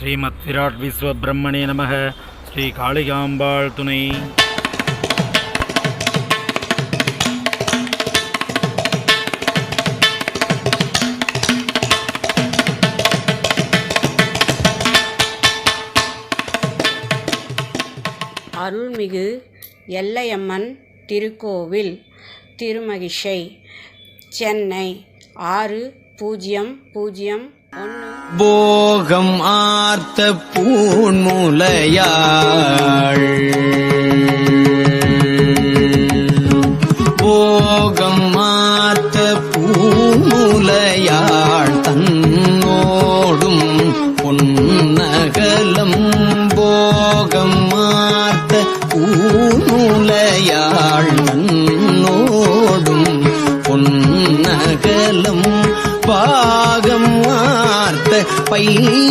ஸ்ரீமத் விராட் விஸ்வபிரம்மணே நமக. ஸ்ரீ காளிகாம்பாள் துணை. அருள்மிகு எல்லையம்மன் திருக்கோவில் திருமகிஷை சென்னை ஆறு பூஜ்ஜியம் பூஜ்ஜியம் போகம் ஆர்த்த பூன்முலையாள் போகம் பயிர்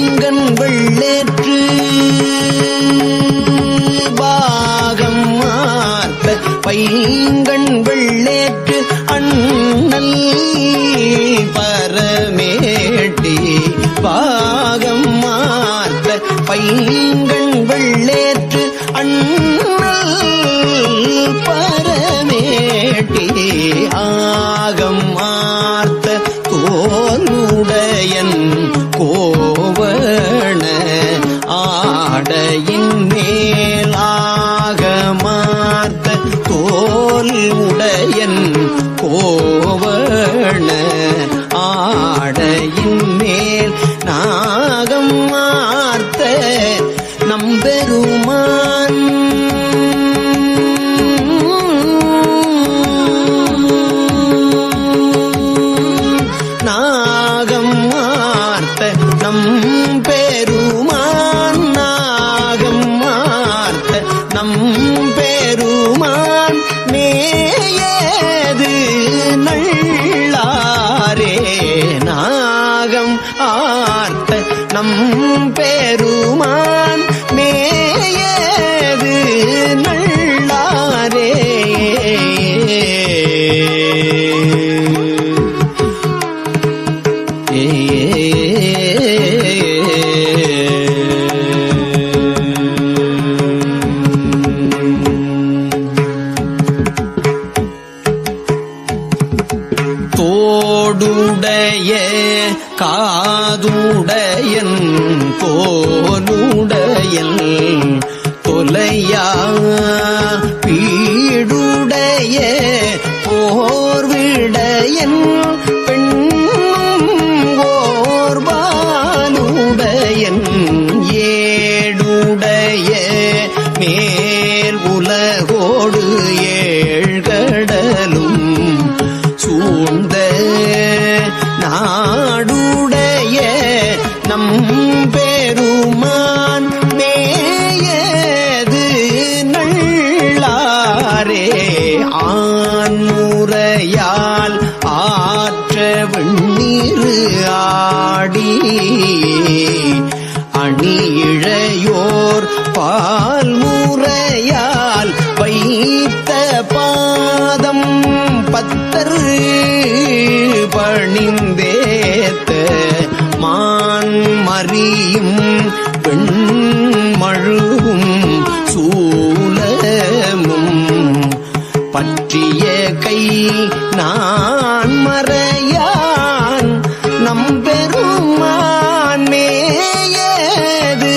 காதுடையன் தோலுடையன் தொலையா? பீடுடைய போர்விடையன் ஆண்முறையால் ஆற்ற வெண்ணீர் ஆடி. அணியிழையோர் பால் முறையால் வைத்த பாதம் பத்தர் பணிந்தேத்த மான் மறியும் பெண் மழுவும் சூ நான் மறையான். நம்பெருமான் மேயது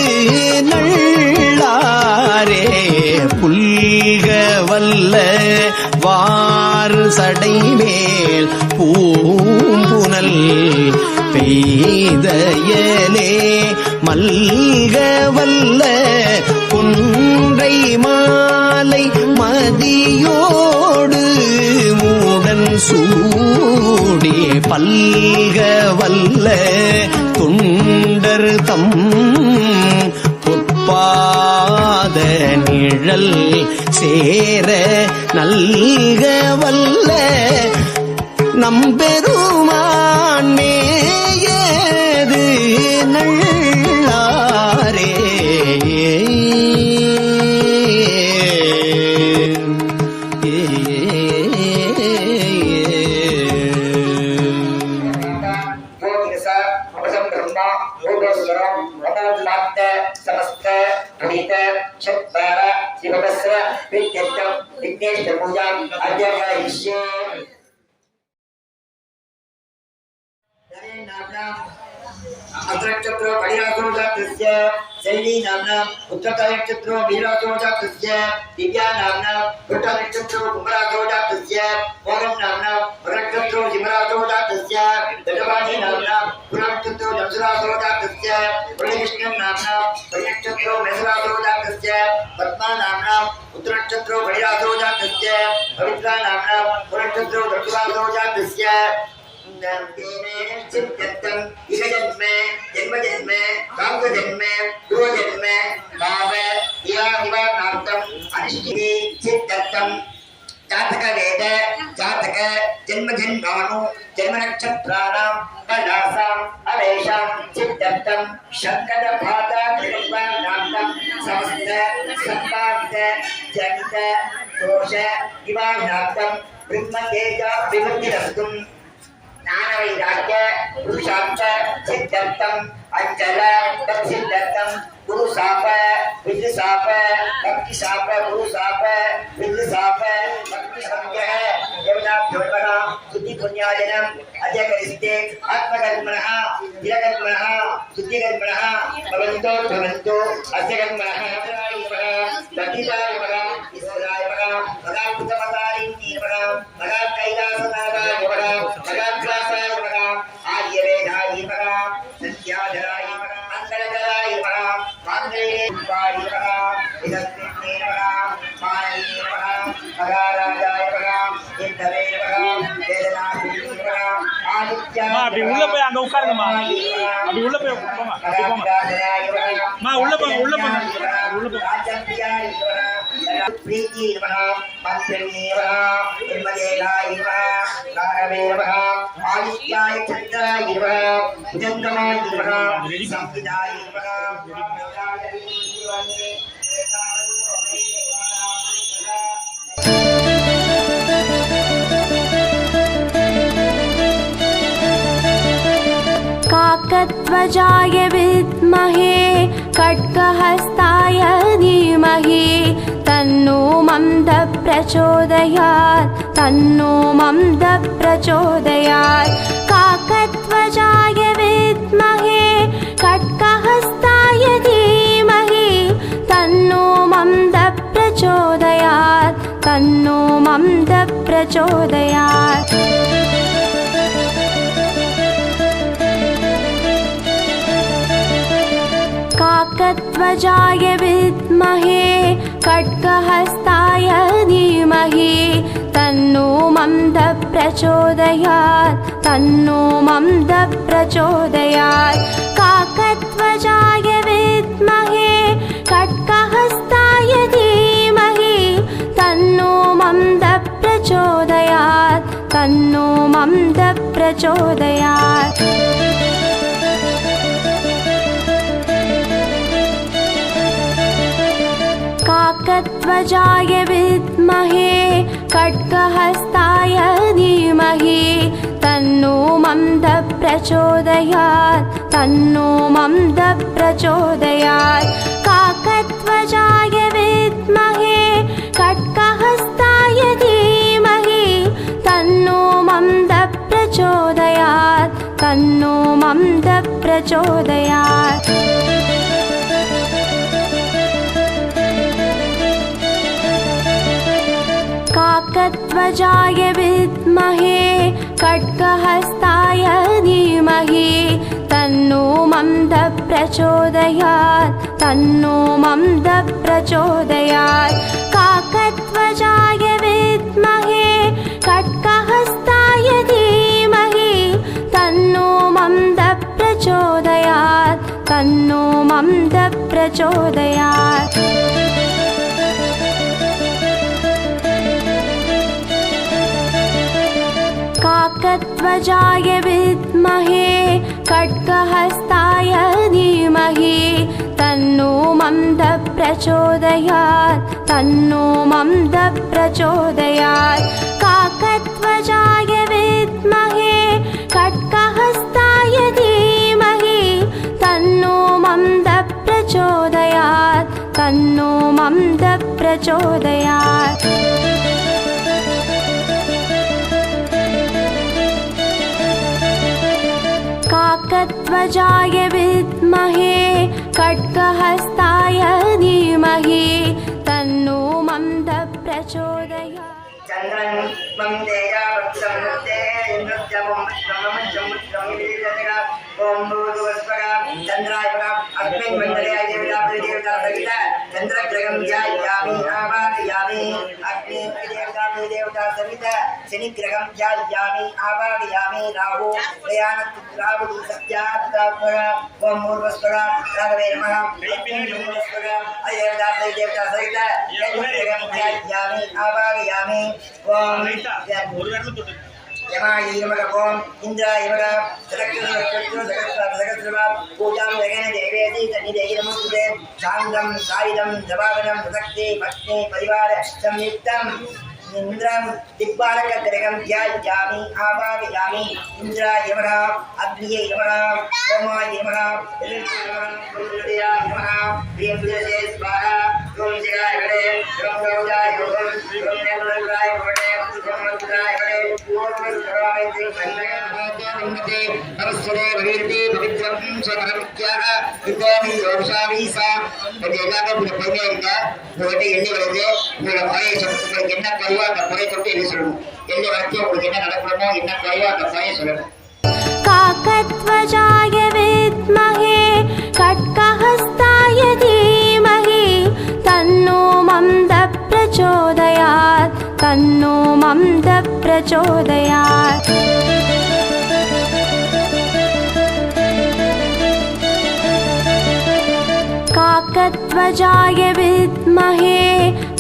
நள்ளாரே புல்க வல்ல வாறு சடைமேல் பூம்புனல் பெய்தயலே. மல்க வல்ல சூடி பல்க வல்ல தொண்டர் தம் பொற்பாத நிழல் சேர நல்க வல்ல శివస్య విజ్ఞప్తం విఘ్నేశ్వర పూజ అధ్యక్ష अग्रचक्रो कलिरासोजातस्य नामना नाम्नाम् उत्तरनक्षत्रो वीरासोजातस्य दिव्या नाम्नाम् वृट्टनक्षत्रो कुमरासोजातस्य मोरं नाम्नाम् वृक्षत्रो शिमरासोजातस्य गजवाणी नाम्नाम् पुरक्षत्रो जमसुरासोजातस्य वृणिकृष्णं नाम्नाम् वृणक्षत्रो मेसुरासोजातस्य पद्मा नाम्नाम् उत्तरनक्षत्रो बलिरासोजातस्य पवित्रा नाम्नाम् पुरक्षत्रो वृक्षुरासोजातस्य जन्म देने चिंतन इस जन्म में जन्म जन्म में कांग जन्म में दो जन्म में भाव दिवा दिवा नाटम अनिष्टि चिंतन जातक वेद जातक जन्म जन्मानु जन्म नक्षत्राणाम कलासाम अवेशाम चित्तम शंकर भाता कृपा नामकम समस्त सत्पाद जनित दोष दिवा नामकम ब्रह्म तेजा विमुक्ति रस्तुम ज्ञानवैराग्य पुरुषार्थ सिद्धार्थम अंचल तत्सिद्धार्थम गुरु साप विद्य साप भक्ति साप गुरु साप विद्य साप भक्ति संज्ञः పుణ్యాభ్యోత్మన శుద్ధి పుణ్యాజనం అజకరిస్తే ఆత్మకర్మణ తిరకర్మణ శుద్ధికర్మణ భవంతో భవంతో అస్య కర్మణ దత్తిదాయ పద அம்மா, அப்படி உள்ள போய் அங்க உட்காருங்கம்மா. அப்படி உள்ள போய் போங்க, அப்படி போங்க. அம்மா, உள்ள போங்க, உள்ள போங்க. உள்ள போங்க. काकत्वजाय विद्महे खड्गहस्ताय धीमहि तन्नो मन्द प्रचोदयात् तन्नो मन्द प्रचोदयात् काकत्वजाय विद्महे खड्गहस्ताय धीमहि तन्नो मन्द प्रचोदयात् तन्नो मन्द प्रचोदयात् काकत्वजाय विद्महे खड्गहस्ताय धीमहि तन्नो मन्द प्रचोदयात् तन्नो मन्द प्रचोदयात् काकत्वजाय विद्महे खड्गहस्ताय धीमहि तन्नो मन्द प्रचोदयात् तन्नो मन्द प्रचोदयात् खड्गहस्ताय धीमहि तन्नो मन्द प्रचोदयात् तन्नो मन्द प्रचोदयात् काकत्वजाय विद्महे खड्गहस्ताय धीमहि तन्नो मन्द प्रचोदयात् तन्नो मन्द प्रचोदयात् काकत्वजाय विद्महे खड्गहस्ताय धीमहि तन्नो मन्द प्रचोदयात् तन्नो मन्द प्रचोदयात् काकत्वजाय विद्महे खड्गहस्ताय धीमहि तन्नो मन्द प्रचोदयात् तन्नो मन्द प्रचोदयात् काकत्वजाय विद्महे खड्गहस्ताय धीमहि तन्नो मन्द प्रचोदयात् तन्नो मन्द प्रचोदयात् काकत्वजाय विद्महे खड्गहस्ताय धीमहि तन्नो मन्द प्रचोदयात् तन्नो मन्दः प्रचोदयात् गजध्वजाय विद्महे खड्गहस्ताय धीमहि तन्नो मन्द प्रचोदया चन्द्रं मम देया वक्षं ते नृत्यं ब्रह्मं जमुत्रं विजयगा ओम चंद्राय अस्मिन् मण्डलाय देवताप्रे देवता सहिता चन्द्रग्रहं जायामि आवाहयामि अग्निप्रे देवताप्रे देवता सहिता शनिग्रहं जायामि आवाहयामि राहो प्रयाणराहुः सत्यात्मः ओम पूर्वस्पदा राघवे नमः देवताप्रे देवता सहिता चन्द्रग्रहं जायामि आवाहयामि ओम யமாயை நமக ஓம் இந்திராய நமக சதக்கிருஷ்ண சதக்கிருஷ்ண பூஜாம் ஜெகன தேவேதி தன்னிதேகிரமுதே சாந்தம் சாயுதம் ஜபாகனம் சதக்தி பத்னி பரிவார சம்யுக்தம் இந்திரம் திக்பாலக கிரகம் தியாஜாமி ஆபாவியாமி இந்திரா யமனா அக்னிய யமனா சோமா யமனா யமனா பிரியம் பிரியதே ஸ்வாஹா ஓம் ஜெயாய கடே ஓம் கௌஜாய ஓம் ஓம் நேமலாய உங்களுக்கு என்ன குறைவோ அந்த குறை தொட்டு என்ன சொல்லணும் எல்லை வரைக்கும் உங்களுக்கு என்ன நடக்கணுமோ என்ன குறைவோ அந்த குறையை சொல்லணும் காக்கத்வஜாய வித்மகே கட்கஹ प्रचोदयात् काकध्वजाय विद्महे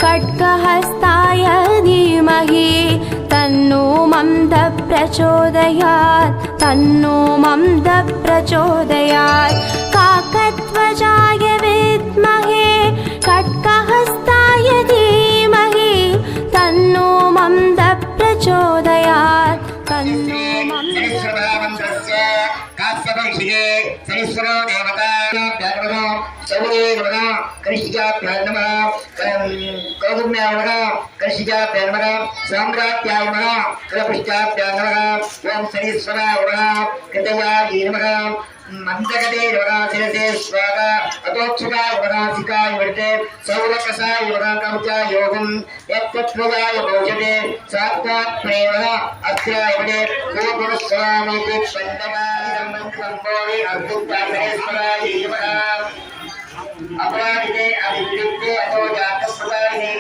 खड्गहस्ताय धीमहि तन्नो मन्दः प्रचोदयात् तन्नो मन्दः प्रचोदयात् काकध्वजाय विद्महे खड्गहस्ताय धीमहि तन्नो मन्दः प्रचोदयात् तन्नो काश्यपक्षिके शनिश्वरो देवताभ्याग्रहो सौरे नमः कनिष्ठिकाभ्याय नमः कौतुम्याय नमः कनिष्ठिकाभ्याय नमः साम्रात्याय नमः कुलपुष्टाभ्याय नमः ॐ शनीश्वराय नमः कृतयाय नमः మందగతే యువరాశిరసే స్వాగ అతోక్షుగా యువరాశికా యువర్తే సౌరకసా యువరాకౌచ యోగం యత్తత్వగాయ భోజతే సాత్వాత్ ప్రేమ అధ్యాయవడే పూర్వస్వామీతి స్పందనాం సంభోవి అర్ధుతాశ్వరాయ యువన అపరాధితే అభివృద్ధి అతో జాతస్వతాయి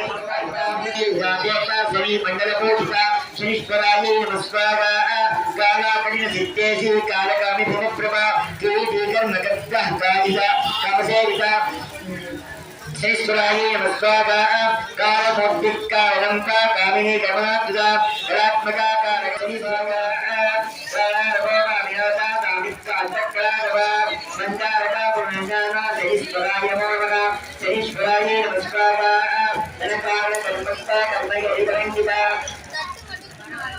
మండలకోటిగా ईश्वराय नमस्कार। कालापणि सिद्धेषु कालकामि पुनप्रभा कीटीकर् नगर्तः कालिका कामसेविका श्रीश्वराय नमस्कार कालभक्तिकारणंका कामिनी गमनात्मका रात्मका कारकमि सर्वा ईश्वराय नमः ईश्वराय नमस्कार। जनकारण कर्मस्ता कर्मयोगिवरञ्जिता।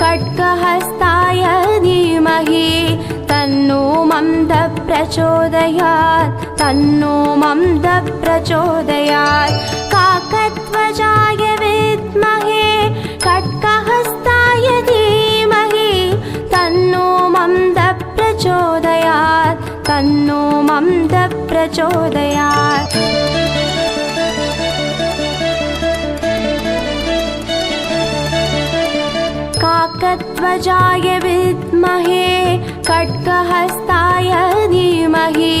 खड्गहस्ताय धीमहि तन्नो मन्दः प्रचोदयात् तन्नो मन्दः प्रचोदयात् काकध्वजाय विद्महे खड्गहस्ताय धीमहि तन्नो मन्दः प्रचोदयात् तन्नो मन्दः प्रचोदयात् काकध्वजाय विद्महे खड्गहस्ताय धीमहि।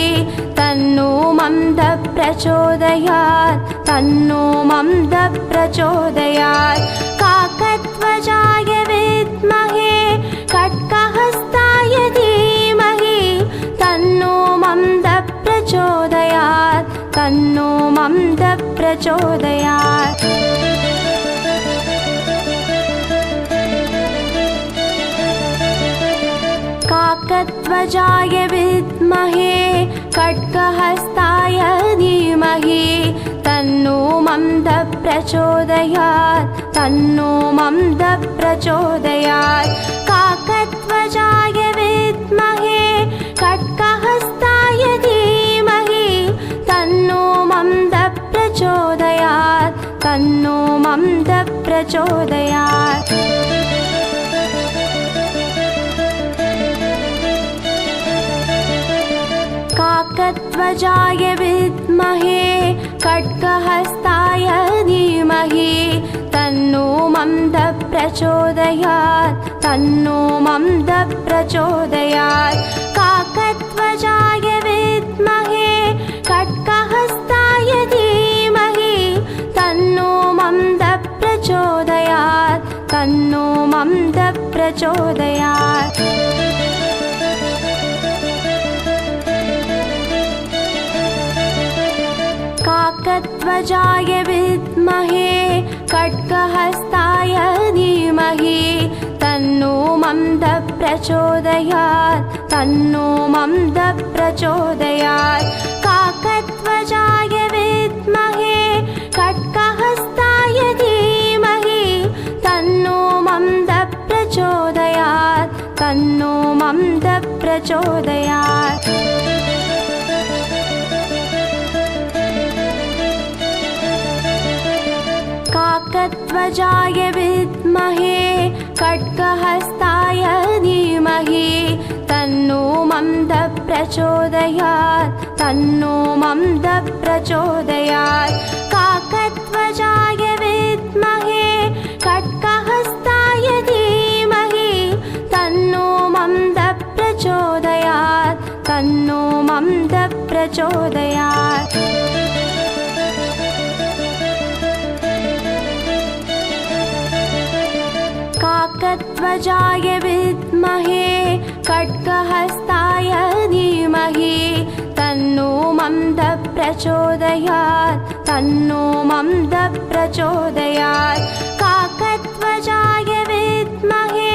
तन्नो मन्दः प्रचोदयात् तन्नो मन्दः प्रचोदयात्। काकध्वजाय विद्महे खड्गहस्ताय धीमहि। तन्नो मन्दः प्रचोदयात् तन्नो मन्द प्रचोदयात् काकध्वजाय विद्महे खड्गहस्ताय धीमहि। तन्नो मन्द प्रचोदयात् तन्नो मन्द प्रचोदयात्। काकध्वजाय विद्महे खड्गहस्ताय धीमहि। तन्नो मन्द प्रचोदयात् तन्नो मन्द प्रचोदयात् काकध्वजाय विद्महे खड्गहस्ताय धीमहि तन्नो मन्द प्रचोदयात् तन्नो मन्द प्रचोदयात् काकध्वजाय विद्महे खड्गहस्ताय धीमहि तन्नो मन्द प्रचोदयात् तन्नो मन्द प्रचोदयात् काकध्वजाय विद्महे खड्गहस्ताय धीमहि तन्नो मन्द प्रचोदयात् तन्नो मन्द प्रचोदयात् काकध्वजाय विद्महे खड्गहस्ताय धीमहि तन्नो मन्द प्रचोदयात् तन्नो मन्द प्रचोदयात् काकध्वजाय विद्महे खड्गहस्ताय धीमहि तन्नो मन्द प्रचोदयात् तन्नो मन्द प्रचोदयात् काकध्वजाय विद्महे खड्गहस्ताय धीमहि तन्नो मन्द प्रचोदयात् तन्नो मन्द प्रचोदयात् विद्महे खड्गहस्ताय धीमहि। तन्नो मन्द प्रचोदयात् तन्नो मन्द प्रचोदयात्। काकध्वजाय विद्महे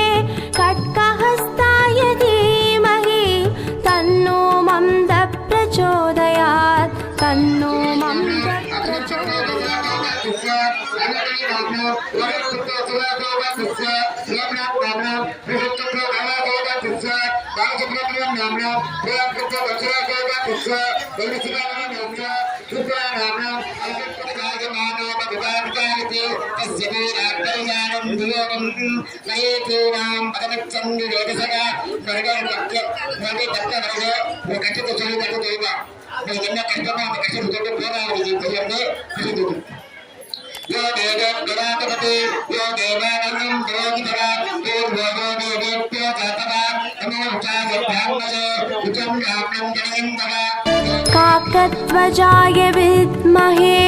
खड्गहस्ताय धीमहि। तन्नो मन्द प्रचोदयात् శిష్య శ్రీమనాథ్ నామ్నాథ్ శ్రీహత్య రామాదేవ శిష్య బాలసుబ్రహ్మణ్యం నామ్నాథ్ ప్రియాంకృత దక్షిణాదేవ यो देव प्रजापति यो देवानम प्रयोगितरा यो देवो देवेभ्य जातवा नमो उचाय ब्रह्मजे उचम रामं काकत्वजाय विद्महे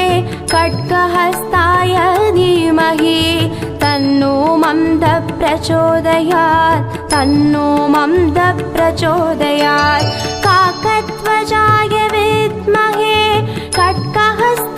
खड्गहस्ताय धीमहि। तन्नो मन्द प्रचोदयात्, तन्नो मन्द प्रचोदयात्। काकत्वजाय विद्महे खड्गहस्त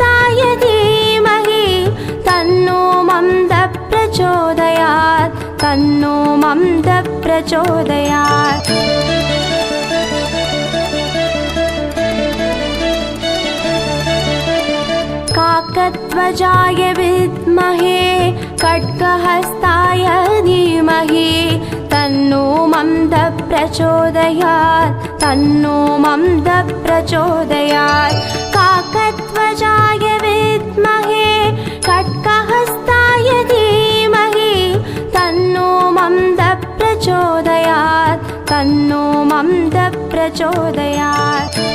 काकध्वजाय विद्महे खड्गहस्ताय धीमहि तन्नो मन्द प्रचोदयात् तन्नो मन्द प्रचोदयात् काकध्वजाय प्रचोदयात् तन्नो मन्द प्रचोदयात्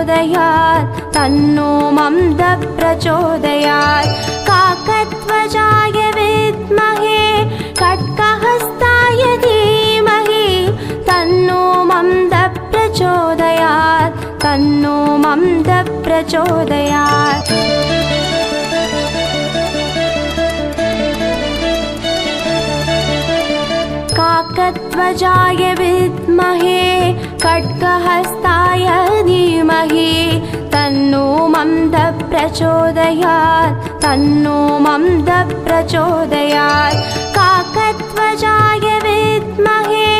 प्रचोदयात् तन्नो मन्दः प्रचोदयात्। काकध्वजाय विद्महे खड्गहस्ताय धीमहि तन्नो मन्दः प्रचोदयात् तन्नो मन्दः प्रचोदयात् काकध्वजाय विद्महे खड्गहस्ताय धीमहि। तन्नो मन्दः प्रचोदयात् तन्नो मन्दः प्रचोदयात्। काकध्वजाय विद्महे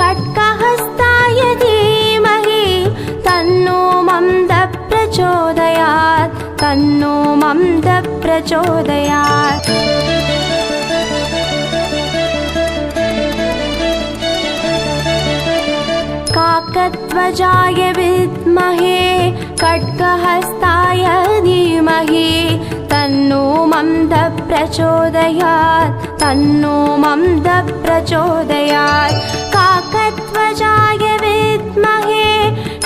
खड्गहस्ताय धीमहि। तन्नो मन्दः प्रचोदयात् तन्नो मन्दः प्रचोदयात् काकध्वजाय विद्महे खड्गहस्ताय धीमहि तन्नो मन्दः प्रचोदयात् तन्नो मन्दः प्रचोदयात् काकध्वजाय विद्महे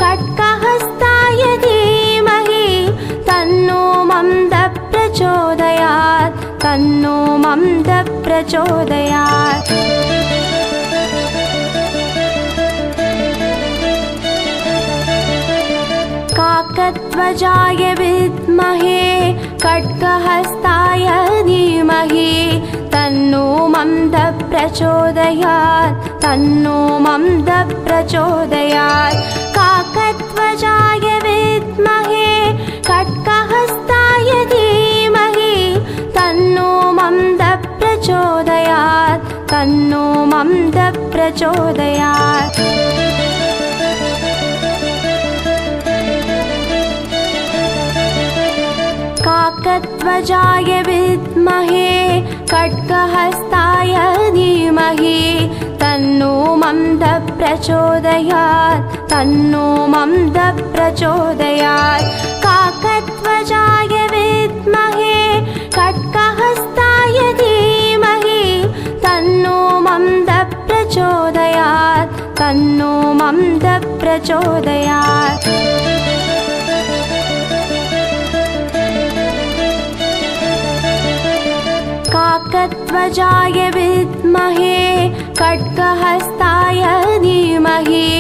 खड्गहस्ताय धीमहि तन्नो मन्दः प्रचोदयात् तन्नो मन्दः प्रचोदयात् खड्गहस्ताय धीमहि तन्नो मन्दः प्रचोदयात् तन्नो मन्दः प्रचोदयात् काकध्वजाय विद्महे खड्गहस्ताय धीमहि तन्नो मन्दः प्रचोदयात् तन्नो मन्दः प्रचोदयात् काकध्वजाय विद्महे खड्गहस्ताय धीमहि तन्नो मन्दः प्रचोदयात् तन्नो मन्दः प्रचोदयात् काकध्वजाय विद्महे खड्गहस्ताय धीमहि तन्नो मन्दः प्रचोदयात् तन्नो मन्दः प्रचोदयात् काकध्वजाय विद्महे खड्गहस्ताय धीमहि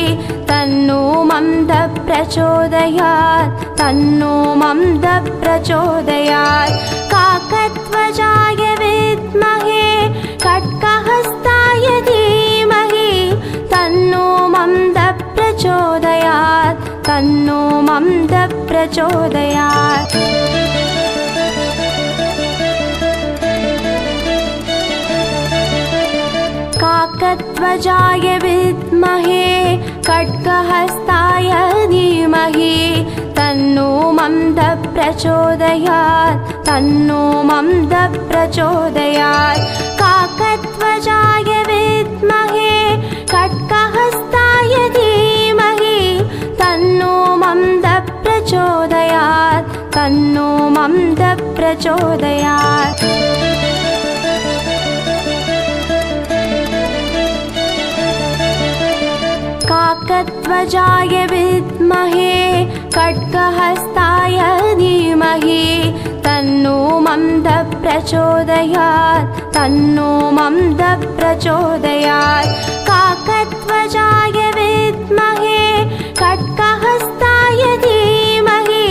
तन्नो मन्दः प्रचोदयात् तन्नो मन्दः प्रचोदयात्। काकध्वजाय विद्महे खड्गहस्ताय धीमहि तन्नो मन्दः प्रचोदयात् तन्नो मन्दः प्रचोदयात् विद्महे खड्गहस्ताय धीमहि तन्नो मन्द प्रचोदयात् तन्नो मन्द प्रचोदयात् काकध्वजाय विद्महे खड्गहस्ताय धीमहि तन्नो मन्द प्रचोदयात् तन्नो मन्द प्रचोदयात् काकध्वजाय विद्महे खड्गहस्ताय धीमहि तन्नो मन्द प्रचोदयात् तन्नो मन्द प्रचोदयात् काकध्वजाय विद्महे खड्गहस्ताय धीमहि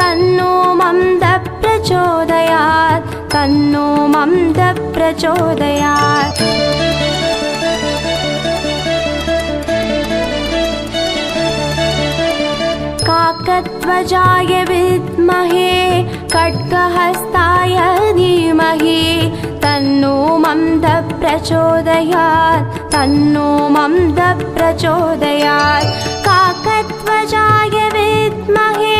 तन्नो मन्द प्रचोदयात् तन्नो मन्द प्रचोदयात् काकध्वजाय विद्महे खड्गहस्ताय धीमहि तन्नो मन्द प्रचोदयात् तन्नो मन्द प्रचोदयात् काकध्वजाय विद्महे